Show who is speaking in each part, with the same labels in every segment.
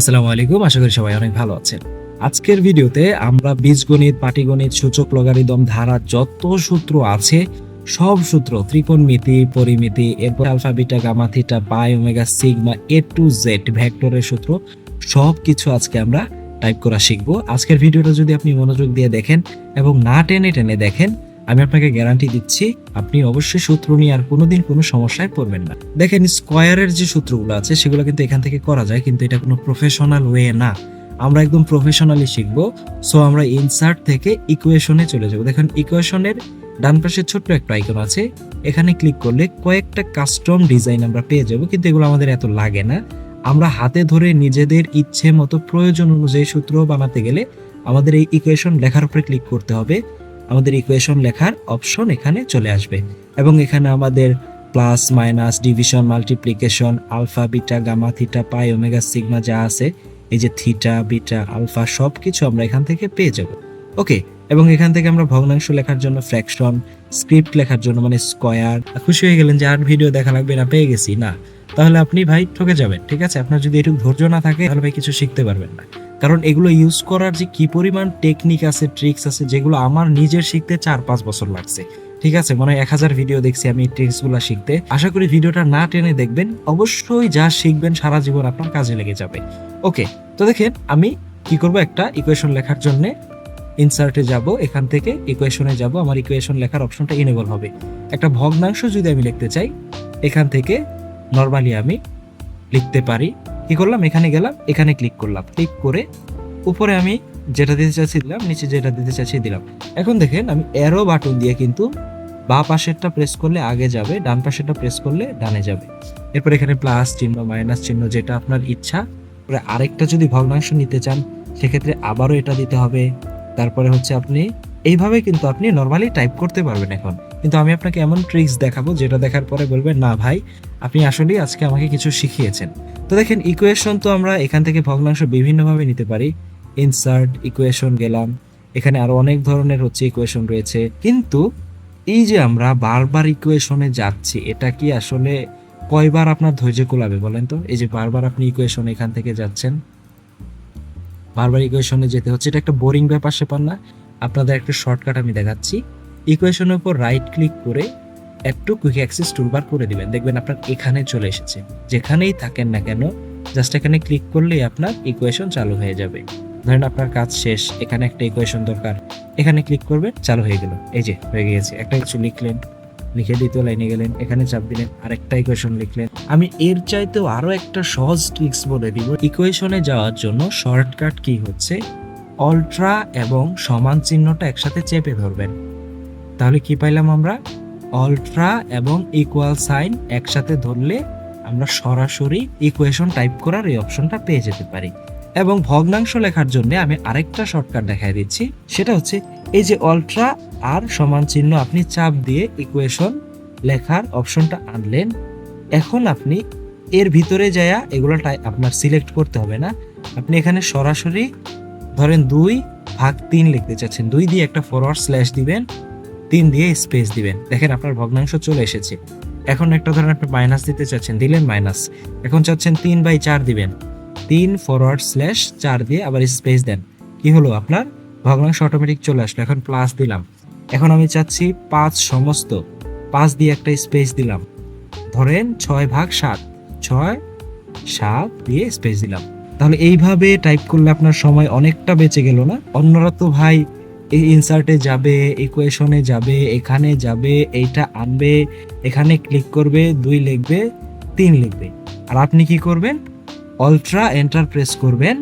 Speaker 1: আসসালামু আলাইকুম, আশা করি সবাই অনেক ভালো আছেন। আজকের ভিডিওতে আমরা বীজগণিত, পাটিগণিত, সূচক লগারিদম ধারা যত সূত্র আছে, সব সূত্র, ত্রিকোণমিতি, পরিমিতি, এরপর alpha, beta, gamma, theta, pi, omega, sigma, A to Z, ভেক্টরের সূত্র, সব কিছু আজকে আমরা টাইপ করা শিখব। আজকের ভিডিওটা যদি আপনি মনোযোগ দিয়ে দেখেন এবং না টেনে টেনে দেখেন আমি আপনাকে গ্যারান্টি দিচ্ছি, আপনি অবশ্যই সূত্র নিয়ে আর কোনোদিন কোনো সমস্যায় পড়বেন না। দেখেন, স্কোয়ারের যে সূত্রগুলো আছে, সেগুলো কিন্তু এখান থেকে করা যায়, কিন্তু এটা কোনো প্রফেশনাল ওয়ে না। আমরা একদম প্রফেশনালি শিখব সো আমরা ইনসার্ট থেকে ইকুয়েশনে চলে যাব। দেখেন ইকুয়েশনের ডান পাশে ছোট্ট একটা আইকন আছে, এখানে ক্লিক করলে কয়েকটা কাস্টম ডিজাইন আমরা পেয়ে যাব, কিন্তু এগুলো আমাদের এত লাগে না। আমরা হাতে ধরে নিজেদের ইচ্ছে মতো প্রয়োজন অনুযায়ী সূত্র বানাতে গেলে আমাদের এই ইকুয়েশন লেখার উপরে ক্লিক করতে হবে। আমাদের ইকুয়েশন লেখার অপশন এখানে চলে আসবে। এবং এখানে আমাদের plus minus division multiplication alpha beta gamma theta pi omega sigma যা আছে, এই যে থিটা বিটা আলফা সব কিছু আমরা এখান থেকে পেয়ে যাব। ওকে এবং এখান থেকে আমরা ভগ্নাংশ লেখার জন্য ফ্র্যাকশন স্ক্রিপ্ট লেখার জন্য মানে স্কয়ার খুশি হয়ে গেলেন যে আর ভিডিও দেখা লাগবে না, পেয়ে গেছি, না। তাহলে আপনি ভাই ঠকে যাবেন, ঠিক আছে? আপনার যদি এটুকু ধৈর্য না থাকে, তাহলে ভাই কিছু শিখতে পারবেন না। কারণ এগুলো ইউজ করার যে কি পরিমাণ টেকনিক আছে ট্রিক্স আছে, যেগুলো আমার নিজের শিখতে চার পাঁচ বছর লাগছে। ঠিক আছে? মনে হয় এক হাজার ভিডিও দেখছি আমি ট্রিক্সগুলো শিখতে। আশা করি ভিডিওটা না টেনে দেখবেন। অবশ্যই যা শিখবেন সারা জীবন আপনার কাজে লেগে যাবে। ওকে তো দেখেন আমি কি করব একটা ইকুয়েশন লেখার জন্য? ইনসার্টে যাব, এখান থেকে ইকুয়েশনে যাব, আমার ইকুয়েশন লেখার অপশনটা ইনেবল হবে। একটা ভগ্নাংশ যদি আমি লিখতে চাই, এখান থেকে নর্মালি আমি লিখতে পারি কি করলাম? এখানে গেলাম, এখানে ক্লিক করলাম। ক্লিক করে উপরে আমি যেটা দিতে চাচ্ছি দিলাম নিচে যেটা দিতে চাইছি দিলাম। এখন দেখেন আমি অ্যারো বাটন দিয়ে কিন্তু বা পাশেরটা প্রেস করলে আগে যাবে, ডান পাশেরটা প্রেস করলে ডানে যাবে। এরপর এখানে প্লাস চিহ্ন মাইনাস চিহ্ন যেটা আপনার ইচ্ছা। আরেকটা যদি ভগ্নাংশ নিতে চান, সেক্ষেত্রে আবারও এটা দিতে হবে। তারপরে হচ্ছে আপনি, এইভাবে কিন্তু আপনি নর্মালি টাইপ করতে পারবেন এখন। কিন্তু আমি আপনাকে এমন ট্রিক্স দেখাবো যেটা দেখার পরে বলবেন, না ভাই, আপনি আসলেই আজকে আমাকে কিছু শিখিয়েছেন। তো দেখেন ইকুয়েশন তো আমরা এখান থেকে ভগ্নাংশ বিভিন্নভাবে নিতে পারি। ইনসার্ট ইকুয়েশন গেলাম। এখানে আরও অনেক ধরনের হচ্ছে ইকুয়েশন রয়েছে। কিন্তু এই যে আমরা বারবার ইকুয়েশনে যাচ্ছি, এটা কি আসলে কয়বার আপনার ধৈর্য কুলাবে বলেন তো? এই যে বারবার আপনি ইকুয়েশন এখান থেকে যাচ্ছেন। বারবার ইকুয়েশনে যেতে হচ্ছে। এটা একটা বোরিং ব্যাপার সেপার না। আপনাদের একটা শর্টকাট আমি দেখাচ্ছি। ইকুয়েশনের উপর রাইট ক্লিক করে একটু কুইক অ্যাক্সেস টুলবার করে দিবেন। দেখবেন আপনার এখানে চলে এসেছে। যেখানেই থাকেন না কেন জাস্ট এখানে ক্লিক করলেই আপনার ইকুয়েশন চালু হয়ে যাবে। ধরেন আপনার কাজ শেষ, এখানে একটা ইকুয়েশন দরকার। এখানে ক্লিক করবেন, চালু হয়ে গেল। এই যে, হয়ে গিয়েছে। একটা কিছু লিখলেন, লিখে দ্বিতীয় লাইনে গেলেন, এখানে চাপ দিলেন, আরেকটা ইকুয়েশন লিখলেন। আমি এর চাইতেও আরও একটা সহজ ট্রিক্স বলে দিব। ইকুয়েশনে যাওয়ার জন্য শর্টকাট কি হচ্ছে? অল্ট্রা এবং সমান চিহ্নটা একসাথে চেপে ধরবেন। তাহলে কি পাইলাম আমরা? অল্ট্রা এবং ইকুয়াল সাইন একসাথে ধরলে আমরা সরাসরি ইকুয়েশন টাইপ করার এই অপশনটা পেয়ে যেতে পারি। এবং ভগ্নাংশ লেখার জন্য আমি আরেকটা শর্টকাট দেখাই দিচ্ছি। সেটা হচ্ছে এই যে অল্ট্রা আর সমান চিহ্ন আপনি চাপ দিয়ে ইকুয়েশন লেখার অপশনটা আনলেন। এখন আপনি এর ভিতরে যায়া এগুলো টাই- আপনার সিলেক্ট করতে হবে না। আপনি এখানে সরাসরি ধরেন দুই ভাগ তিন লিখতে চাচ্ছেন। দুই দিয়ে একটা ফরওয়ার্ড স্ল্যাশ দিবেন। তিন দিয়ে স্পেস দিবেন। দেখেন আপনার ভগ্নাংশ চলে এসেছে। এখন একটা ধরেন আপনি মাইনাস দিতে চাচ্ছেন, দিলেন মাইনাস এখন চাচ্ছেন তিন বাই চার দিবেন। তিন ফরওয়ার্ড স্ল্যাশ চার দিয়ে আবার স্পেস দেন। কি হলো আপনার? ভগ্নাংশ অটোমেটিক চলে আসলো, এখন প্লাস দিলাম। এখন আমি চাচ্ছি পাঁচ সমস্ত, পাঁচ দিয়ে একটা স্পেস দিলাম। ধরেন ছয় ভাগ সাত, ছয়, সাত দিয়ে স্পেস দিলাম। তাহলে এইভাবে টাইপ করলে আপনার সময় অনেকটা বেঁচে গেল না? অন্যরা তো ভাই এই ইনসার্টে যাবে ইকুয়েশনে যাবে, এখানে যাবে, এইটা আনবে, এখানে ক্লিক করবে, দুই লিখবে, তিন লিখবে। আর আপনি কি করবেন? অল্ট্রা এন্টার প্রেস করবেন,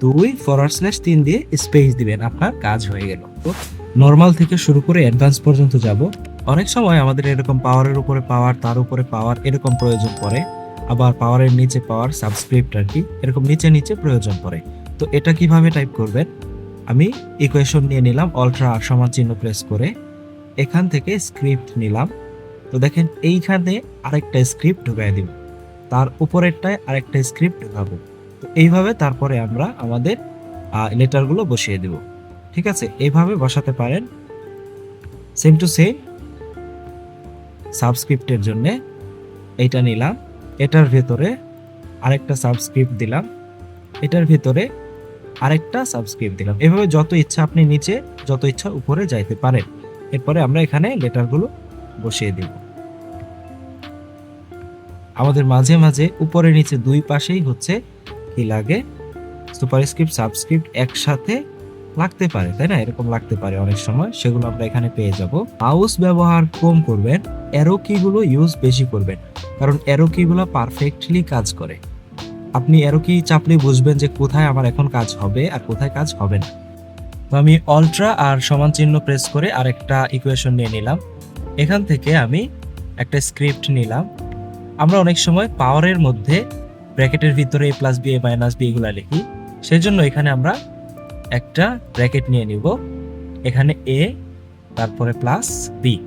Speaker 1: দুই ফরওয়ার্ড স্ল্যাশ তিন দিয়ে স্পেস দিবেন, আপনার কাজ হয়ে গেল। তো নর্মাল থেকে শুরু করে অ্যাডভান্স পর্যন্ত যাব। অনেক সময় আমাদের এরকম পাওয়ারের উপরে পাওয়ার তার উপরে পাওয়ার এরকম প্রয়োজন পড়ে। আবার পাওয়ারের নিচে পাওয়ার সাবস্ক্রিপ্ট আর কি, এরকম নিচে নিচে প্রয়োজন পড়ে। তো এটা কীভাবে টাইপ করবেন? আমি ইকুয়েশন নিয়ে নিলাম অল্ট্রা সমান চিহ্ন প্রেস করে, এখান থেকে স্ক্রিপ্ট নিলাম। তো দেখেন, এইখানে আরেকটা স্ক্রিপ্ট ঢুকাই দিব, তার উপরেরটায় আরেকটা স্ক্রিপ্ট ঢুকাবো। তো এইভাবে তারপরে আমরা আমাদের লেটারগুলো বসিয়ে দেব। ঠিক আছে? এইভাবে বসাতে পারেন। সেম টু সেম সাবস্ক্রিপ্টের জন্য এইটা নিলাম। এটার ভেতরে আরেকটা সাবস্ক্রিপ্ট দিলাম। এটার ভিতরে আরেকটা সাবস্ক্রিপ্ট দিলাম। এভাবে যত ইচ্ছা আপনি নিচে, যত ইচ্ছা উপরে যাইতে পারেন। এরপরে আমরা এখানে লেটারগুলো বসিয়ে দিব। আমাদের মাঝে মাঝে উপরে নিচে দুই পাশেই হচ্ছে কি লাগে? সুপারস্ক্রিপ্ট সাবস্ক্রিপ্ট একসাথে লাগতে পারে, তাই না? এরকম লাগতে পারে অনেক সময়। সেগুলো আমরা এখানে পেয়ে যাব। মাউস ব্যবহার কম করবেন অ্যারো কিগুলো ইউজ বেশি করবেন। কারণ অ্যারো কিগুলো পারফেক্টলি কাজ করে। আপনি কি চাপলে বুঝবেন যে কোথায় আমার এখন কাজ হবে আর কোথায় কাজ হবে না? তো আমি অল্ট্রা আর সমান চিহ্ন প্রেস করে আরেকটা ইকুয়েশন নিয়ে নিলাম। এখান থেকে আমি একটা স্ক্রিপ্ট নিলাম। আমরা অনেক সময় পাওয়ারের মধ্যে ব্র্যাকেটের ভিতরে A plus B A minus B এগুলা লিখি। সেই জন্য এখানে আমরা একটা ব্র্যাকেট নিয়ে নিব। এখানে এ তারপরে প্লাস বি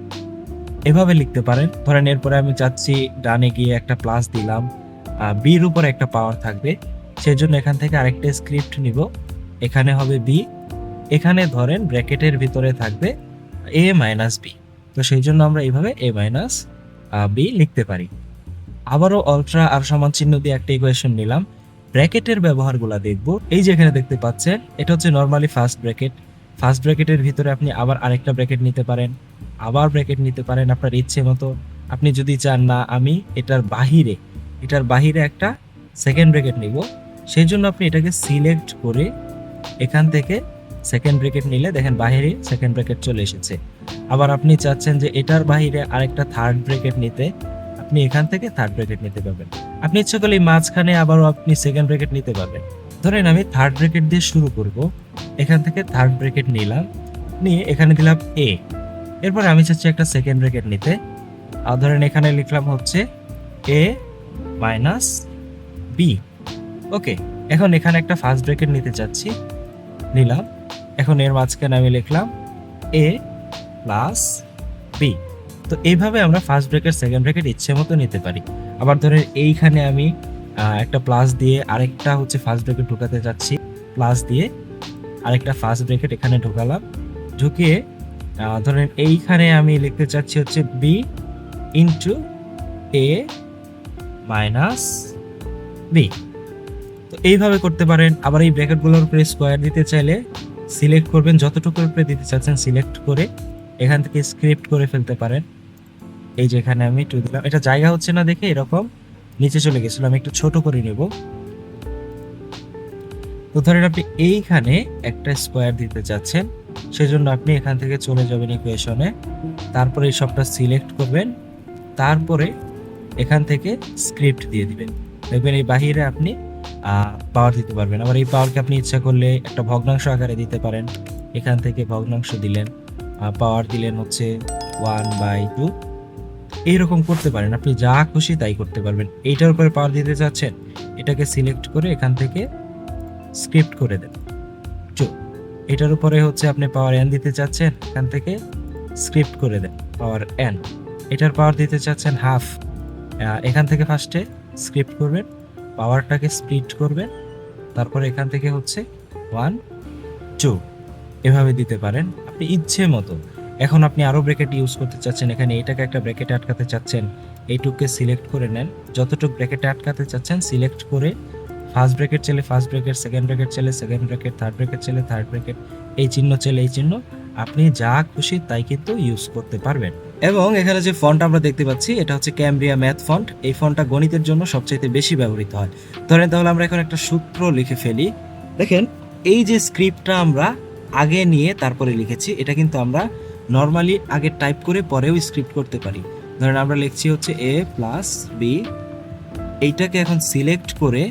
Speaker 1: এভাবে লিখতে পারেন। ধরেন এরপরে আমি চাচ্ছি ডানে গিয়ে একটা প্লাস দিলাম। বির উপরে একটা পাওয়ার থাকবে। সেই জন্য এখান থেকে আরেকটা স্ক্রিপ্ট নিব। এখানে হবে বি এখানে ধরেন ব্র্যাকেটের ভিতরে থাকবে এ মাইনাস বি তো সেই জন্য আমরা এইভাবে এ মাইনাস বি লিখতে পারি। আবারও অল্ট্রা আর সমান চিহ্ন দিয়ে একটা ইকুয়েশন নিলাম। ব্র্যাকেটের ব্যবহারগুলো দেখব। এই যে এখানে দেখতে পাচ্ছেন, এটা হচ্ছে নর্মালি ফার্স্ট ব্র্যাকেট ফার্স্ট ব্র্যাকেটের ভিতরে আপনি আবার আরেকটা ব্র্যাকেট নিতে পারেন। আবার ব্র্যাকেট নিতে পারেন আপনার ইচ্ছে মতো। আপনি যদি চান না, আমি এটার বাহিরে এটার বাহিরে একটা সেকেন্ড ব্র্যাকেট নিব। সেই জন্য আপনি এটাকে সিলেক্ট করে এখান থেকে সেকেন্ড ব্র্যাকেট নিলে দেখেন বাহিরে সেকেন্ড ব্র্যাকেট চলে এসেছে। আবার আপনি চাচ্ছেন যে এটার বাহিরে আরেকটা থার্ড ব্র্যাকেট নিতে, আপনি এখান থেকে থার্ড ব্র্যাকেট নিতে পারবেন। আপনি ইচ্ছা করলে মাঝখানে আবারও আপনি সেকেন্ড ব্র্যাকেট নিতে পারবেন। ধরেন আমি থার্ড ব্র্যাকেট দিয়ে শুরু করব, এখান থেকে থার্ড ব্র্যাকেট নিলাম, নিয়ে এখানে দিলাম এ এরপরে আমি চাচ্ছি একটা সেকেন্ড ব্র্যাকেট নিতে। আর ধরেন এখানে লিখলাম হচ্ছে এ মাইনাস বি ওকে এখন এখানে একটা ফার্স্ট ব্র্যাকেট নিতে চাচ্ছি। নিলাম। এখন এর মাঝখানে আমি লিখলাম এ প্লাস বি তো এইভাবে আমরা ফার্স্ট ব্র্যাকেট সেকেন্ড ব্র্যাকেট ইচ্ছে মতো নিতে পারি। আবার ধরেন এইখানে আমি একটা প্লাস দিয়ে আরেকটা হচ্ছে ফার্স্ট ব্র্যাকেট ঢুকাতে যাচ্ছি। প্লাস দিয়ে আরেকটা ফার্স্ট ব্র্যাকেট এখানে ঢুকালাম। ঢুকিয়ে ধরেন এইখানে আমি লিখতে চাচ্ছি হচ্ছে B into A minus B. তো এইভাবে করতে পারেন। আবার এই ব্র্যাকেটগুলোর উপরে স্কোয়ার দিতে চাইলে সিলেক্ট করবেন। যতটুকুর উপরে দিতে চাচ্ছেন সিলেক্ট করে এখান থেকে স্ক্রিপ্ট করে ফেলতে পারেন। এই যে এখানে আমি টু দিলাম। এটা জায়গা হচ্ছে না দেখে এরকম নিচে চলে গেছিল। আমি একটু ছোট করে নেব। তো ধরেন আপনি এইখানে একটা স্কোয়ার দিতে চাচ্ছেন। সেজন্য আপনি এখান থেকে চলে যাবেন ইকুয়েশনে তারপরে এই সবটা সিলেক্ট করবেন। তারপরে এখান থেকে স্ক্রিপ্ট দিয়ে দিবেন। দেখবেন এই বাহিরে আপনি পাওয়ার দিতে পারবেন। আবার এই পাওয়ারকে আপনি ইচ্ছা করলে একটা ভগ্নাংশ আকারে দিতে পারেন। এখান থেকে ভগ্নাংশ দিলেন পাওয়ার দিলেন হচ্ছে ওয়ান বাই টু এইরকম করতে পারেন। আপনি যা খুশি তাই করতে পারবেন। এইটার উপরে পাওয়ার দিতে চাচ্ছেন, এটাকে সিলেক্ট করে এখান থেকে স্ক্রিপ্ট করে দেন। টু এটার উপরে হচ্ছে আপনি পাওয়ার এন দিতে চাচ্ছেন, এখান থেকে স্ক্রিপ্ট করে দেন পাওয়ার এন এটার পাওয়ার দিতে চাচ্ছেন হাফ এখান থেকে ফার্স্টে স্ক্রিপ্ট করবেন পাওয়ারটাকে স্প্লিট করবেন, তারপর এখান থেকে হচ্ছে ওয়ান টু এভাবে দিতে পারেন আপনি ইচ্ছে মতো। এখন আপনি আরও ব্র্যাকেট ইউজ করতে চাচ্ছেন, এখানে এইটাকে একটা ব্র্যাকেটে আটকাতে চাচ্ছেন, এইটুককে সিলেক্ট করে নেন। যতটুকু ব্র্যাকেটে আটকাতে চাচ্ছেন সিলেক্ট করে ফার্স্ট ব্র্যাকেট চলে ফার্স্ট ব্র্যাকেট সেকেন্ড ব্র্যাকেট চলে সেকেন্ড ব্র্যাকেট থার্ড ব্র্যাকেট চলে থার্ড ব্র্যাকেট এই চিহ্ন চলে, এই চিহ্ন। আপনি যা খুশি তাই কিন্তু ইউজ করতে পারবেন। এবং এখানে যে ফন্ট আমরা দেখতে পাচ্ছি, এটা হচ্ছে ক্যামব্রিয়া ম্যাথ ফন্ট এই ফন্টটা গণিতের জন্য সবচাইতে বেশি ব্যবহৃত হয়। ধরেন তাহলে আমরা এখন একটা সূত্র লিখে ফেলি। দেখেন, এই যে স্ক্রিপ্টটা আমরা আগে নিয়ে তারপরে লিখেছি, এটা কিন্তু আমরা নর্মালি আগে টাইপ করে পরেও স্ক্রিপ্ট করতে পারি। ধরেন আমরা লিখছি হচ্ছে এ প্লাস বি এইটাকে এখন সিলেক্ট করে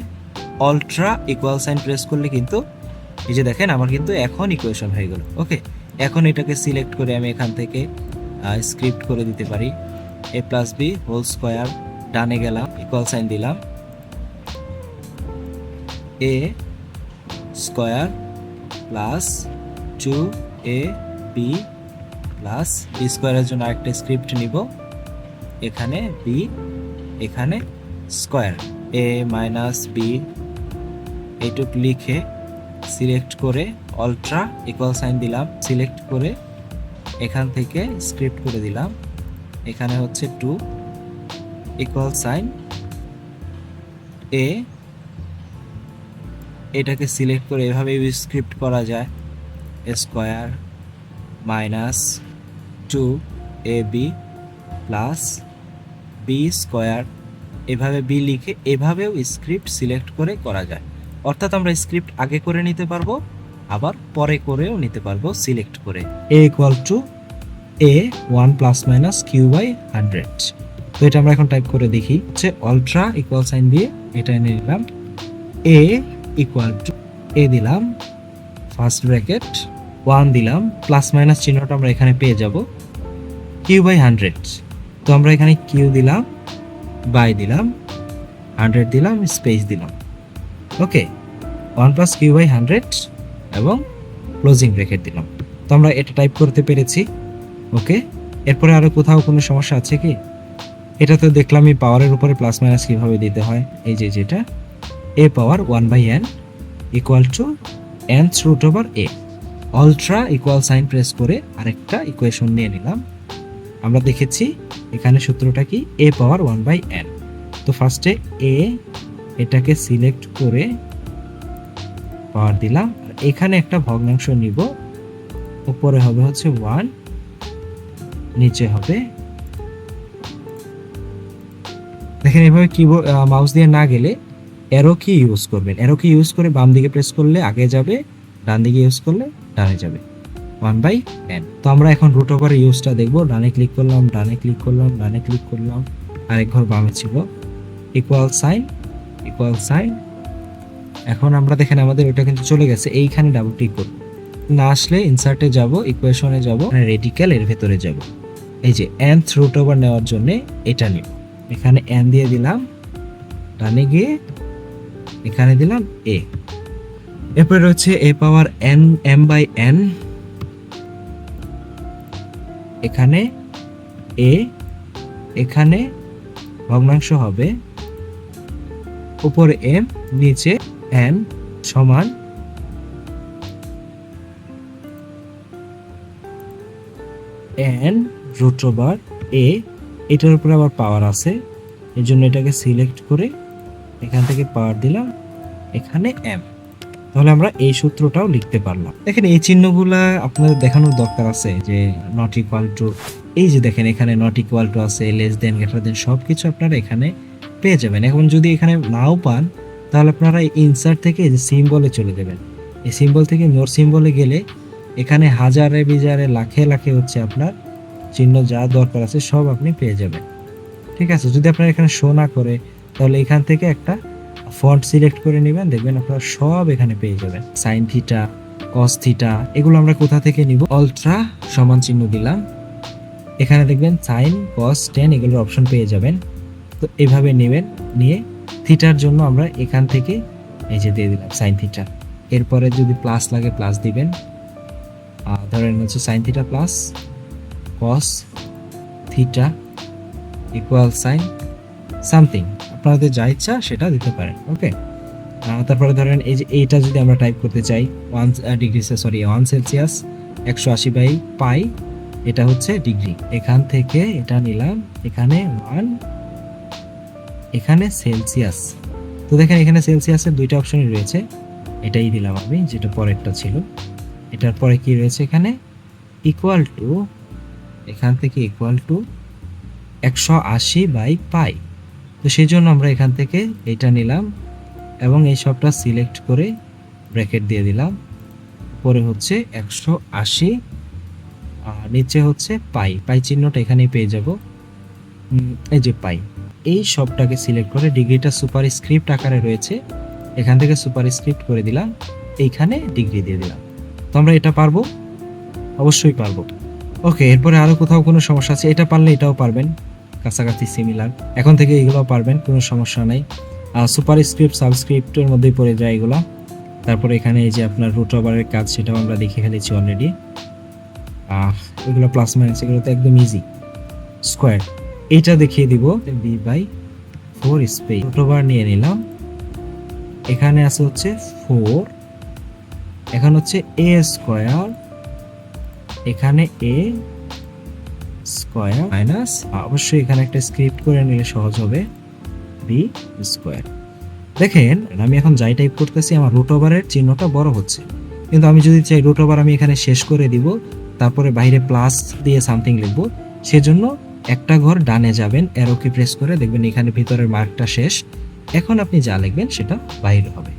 Speaker 1: অল্ট্রা ইকুয়াল সাইন প্রেস করলে কিন্তু, এই যে দেখেন, আমার কিন্তু এখন ইকুয়েশন হয়ে গেল। ওকে এখন এটাকে সিলেক্ট করে আমি এখান থেকে স্ক্রিপ্ট করে দিতে পারি। A plus B whole square ডানে গেলাম ইকুয়াল সাইন দিলাম। A square plus two A B plus B স্কোয়ারের জন্য আরেকটা স্ক্রিপ্ট নিব। এখানে বি এখানে স্কোয়ার এ মাইনাস বি এইটুক লিখে সিলেক্ট করে অল্ট্রা ইকুয়াল সাইন দিলাম। সিলেক্ট করে এখান থেকে স্ক্রিপ্ট করে দিলাম। এখানে হচ্ছে টু ইকুয়াল সাইন এ এটাকে সিলেক্ট করে এভাবে স্ক্রিপ্ট করা যায়। Square minus two A B plus B square এভাবে বি লিখে এভাবেও স্ক্রিপ্ট সিলেক্ট করে করা যায়। অর্থাৎ আমরা স্ক্রিপ্ট আগে করে নিতে পারব। আবার পরে করেও নিতে পারব সিলেক্ট করে। A equal to A one plus minus Q by hundred তো এটা আমরা এখন টাইপ করে দেখি হচ্ছে অল্ট্রা ইকুয়াল সাইন দিয়ে এটা এনে নিলাম এ ইকুয়াল টু এ দিলাম ফার্স্ট ব্র্যাকেট ওয়ান দিলাম প্লাস মাইনাস চিহ্নটা আমরা এখানে পেয়ে যাব। কিউ বাই হান্ড্রেড তো আমরা এখানে কিউ দিলাম বাই দিলাম হান্ড্রেড দিলাম স্পেস দিলাম। Okay one plus Q by hundred এবং ক্লোজিং ব্রেকেট দিলাম। তো আমরা এটা টাইপ করতে পেরেছি। ওকে এরপরে আরও কোথাও কোনো সমস্যা আছে কি? এটা তো দেখলাম এই পাওয়ারের উপরে প্লাস মাইনাস কীভাবে দিতে হয়। এই যে যেটা A power one by N equal to N root over A ultra equal sign press করে আরেকটা ইকুয়েশন নিয়ে নিলাম। আমরা দেখেছি এখানে সূত্রটা কি? A power one by N তো ফার্স্টে এ এটাকে সিলেক্ট করে পাওয়ার দিলাম। এখানে একটা ভগ্নাংশ নিব। উপরে হবে হচ্ছে ওয়ান নিচে হবে। দেখেন এভাবে কিবোর্ড মাউস দিয়ে না গেলে অ্যারো কি ইউজ করবেন। অ্যারো কি ইউজ করে বাম দিকে প্রেস করলে আগে যাবে, ডান দিকে ইউজ করলে ডানে যাবে। ওয়ান বাই এন তো আমরা এখন রুট ওভার ইউজটা দেখব। ডানে ক্লিক করলাম, ডানে ক্লিক করলাম, ডানে ক্লিক করলাম। আরেক ঘর বামে ছিল। ইকুয়াল সাইন ইকুয়াল সাইন এখন আমরা দেখেন আমাদের ওটা কিন্তু চলে গেছে, এইখানে ডাবল ক্লিক করব। না আসলে ইনসার্টে যাব ইকুয়েশনে যাব রেডিক্যাল এর ভেতরে যাব। এই যে nth রুট ওভার নেওয়ার জন্য এটা নিব। এখানে n দিয়ে দিলাম, ডানে গিয়ে এখানে দিলাম a এরপরে রয়েছে a power n, m by n এখানে a, এখানে ভগ্নাংশ হবে। উপরে m, নিচে n সমান n রুট ওভার a এটার উপরে আবার পাওয়ার আছে। এই জন্য এটাকে সিলেক্ট করে এখান থেকে পাওয়ার দিলাম, এখানে m তাহলে আমরা এই সূত্রটাও লিখতে পারলাম। দেখেন এই চিহ্নগুলা আপনাদের দেখানোর দরকার আছে যে নট ইকুয়াল টু এই যে দেখেন এখানে নট ইকুয়াল টু আছে লেস দেন গ্রেটার দেন সব কিছু আপনারা এখানে পেয়ে যাবেন। এখন যদি এখানে নাও পান তাহলে আপনারা এই ইনসার্ট থেকে সিম্বলে চলে যাবেন। এই সিম্বল থেকে মোর সিম্বলে গেলে এখানে হাজারে বিজারে লাখে লাখে হচ্ছে আপনার চিহ্ন যা দরকার আছে সব আপনি পেয়ে যাবেন। ঠিক আছে? যদি আপনার এখানে শো না করে, তাহলে এখান থেকে একটা ফন্ট সিলেক্ট করে নেবেন, দেখবেন আপনারা সব এখানে পেয়ে যাবেন। সাইন থিটা কস থিটা এগুলো আমরা কোথা থেকে নিব? অল্ট্রা সমান চিহ্ন দিলাম। এখানে দেখবেন সাইন কস টেন এগুলোর অপশন পেয়ে যাবেন। তো এভাবে নেবেন, নিয়ে থিটার জন্য আমরা এখান থেকে এই যে দিয়ে দিলাম সাইন থিটা এরপরে যদি প্লাস লাগে প্লাস দিবেন ধরেন হচ্ছে sine theta plus cos theta equal sign something আপনাদের যা ইচ্ছা সেটা দিতে পারেন ওকে তারপরে ধরেন এই যে এইটা যদি আমরা টাইপ করতে চাই one degree sorry one Celsius একশো আশি বাই পাই এটা হচ্ছে ডিগ্রি এখান থেকে এটা নিলাম, এখানে ওয়ান এখানে সেলসিয়াস। তো দেখেন, এখানে সেলসিয়াসের দুইটা অপশনই রয়েছে। এটাই দিলাম আমি, যেটা পরেরটা ছিল। এটার পরে কি রয়েছে এখানে? ইকুয়াল টু এখান থেকে ইকুয়াল টু একশো আশি বাই পাই তো সেই জন্য আমরা এখান থেকে এটা নিলাম এবং এই সবটা সিলেক্ট করে ব্র্যাকেট দিয়ে দিলাম। পরে হচ্ছে একশো আশি, আর নিচে হচ্ছে পাই পাই চিহ্নটা এখানেই পেয়ে যাব। এই যে পাই এই সবটাকে সিলেক্ট করে ডিগ্রিটা সুপার স্ক্রিপ্ট আকারে রয়েছে। এখান থেকে সুপার স্ক্রিপ্ট করে দিলাম, এইখানে ডিগ্রি দিয়ে দিলাম। তো আমরা এটা পারব? অবশ্যই পারব। ওকে এরপরে আরও কোথাও কোনো সমস্যা আছে? এটা পারলে এটাও পারবেন। কাছাকাছি সিমিলার এখন থেকে এগুলো পারবেন, কোনো সমস্যা নাই। সুপার স্ক্রিপ্ট সাবস্ক্রিপ্টের মধ্যেই পড়ে যায় এগুলো। তারপরে এখানে এই যে আপনার রুট ওভারের কাজ, সেটাও আমরা দেখে ফেলেছি অলরেডি এগুলো প্লাস মাইনাস এগুলো তো একদম ইজি স্কোয়ার এইটা দেখিয়ে দিব B by four space root over নিয়ে নিলাম। এখানে আছে হচ্ছে ফোর এখন হচ্ছে এ স্কোয়ার এখানে এ স্কোয়ার মাইনাস অবশ্যই এখানে একটা স্ক্রিপ্ট করে নিলে সহজ হবে বি স্কোয়ার দেখেন, আমি এখন যাই টাইপ করতেছি, আমার রুট ওভারের চিহ্নটা বড় হচ্ছে। কিন্তু আমি যদি চাই রুট ওভার আমি এখানে শেষ করে দিব, তারপরে বাইরে প্লাস দিয়ে সামথিং লিখব, সেজন্য একটা ঘর ডানে যাবেন এরো কি প্রেস করে দেখবেন এখানে ভিতরের মার্কটা শেষ। এখন আপনি যা লিখবেন সেটা বাইরে হবে।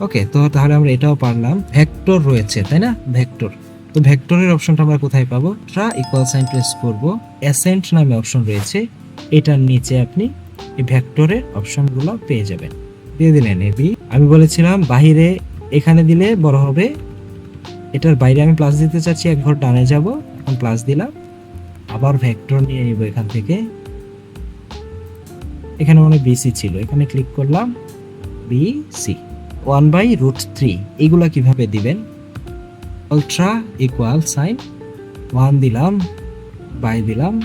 Speaker 1: ওকে, তো তাহলে আমরা এটাও পারলাম। ভেক্টর রয়েছে, তাই না? ভেক্টর। তো ভেক্টরের অপশনটা আমরা কোথায় পাবো? ট্রা ইকুয়াল সাইন প্রেস করব। অ্যাসেন্ট নামে অপশন রয়েছে। এটার নিচে আপনি এই ভেক্টরের অপশনগুলো পেয়ে যাবেন। দিয়ে দিলেন এবি আমি বলেছিলাম বাহিরে এখানে দিলে বড় হবে। এটার বাইরে আমি প্লাস দিতে চাচ্ছি, এক ঘর ডানে যাব। এখন প্লাস দিলাম। আবার ভেক্টর নিয়ে নিব এখান থেকে। এখানে মানে বিসি ছিল। এখানে ক্লিক করলাম BC one by root three এইগুলা কীভাবে দিবেন? আলট্রা ইকুয়াল সাইন ওয়ান দিলাম বাই দিলাম।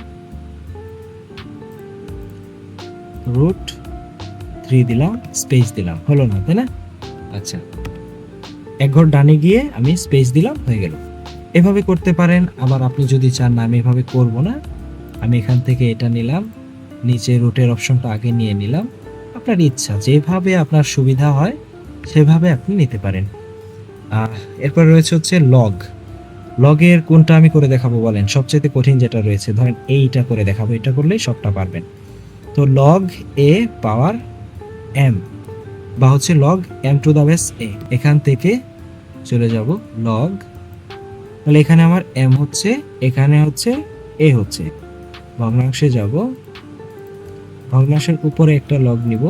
Speaker 1: রুট থ্রি দিলাম স্পেস দিলাম। হলো না, তাই না? আচ্ছা। এক ঘর ডানে গিয়ে আমি স্পেস দিলাম, হয়ে গেল। এভাবে করতে পারেন, আবার আপনি যদি চান, না, আমি এভাবে করব না। আমি এখান থেকে এটা নিলাম, নিচে রুটের অপশনটা আগে নিয়ে নিলাম। আপনার ইচ্ছা, যেভাবে আপনার সুবিধা হয়, সেভাবে আপনি নিতে পারেন। এরপর রয়েছে হচ্ছে লগ লগের কোনটা আমি করে দেখাবো বলেন? সবচেয়ে কঠিন যেটা রয়েছে, ধরেন এইটা করে দেখাবো, এটা করলেই সবটা পারবেন। তো লগ এ পাওয়ার এম বা হচ্ছে log M to the base A এখান থেকে চলে যাব লগ তাহলে এখানে আমার এম হচ্ছে, এখানে হচ্ছে এ হচ্ছে। ভগ্নাংশে যাব। ভগ্নাংশের উপরে একটা লগ নিব।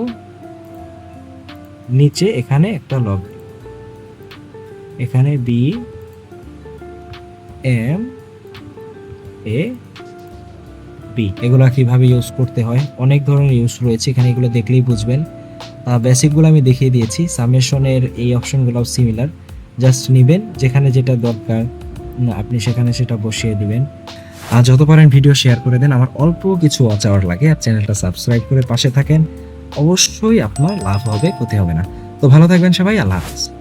Speaker 1: নিচে এখানে একটা লগ এখানে বি এম এ বি এগুলা কীভাবে ইউজ করতে হয়? অনেক ধরনের ইউজ রয়েছে, এখানে এগুলো দেখলেই বুঝবেন। বেসিকগুলো আমি দেখিয়ে দিয়েছি। সামেশনের এই অপশনগুলো সিমিলার জাস্ট নেবেন, যেখানে যেটা দরকার। আপনি সেখানে সেটা বসিয়ে দিবেন। আর যত পারেন ভিডিও শেয়ার করে দেন। আমার অল্প কিছু ওয়াচ আওয়ার লাগে, আর চ্যানেলটা সাবস্ক্রাইব করে পাশে থাকেন। অবশ্যই আপনার লাভ হবে, ক্ষতি হবে না। তো ভালো থাকবেন সবাই, আল্লাহ হাফিজ।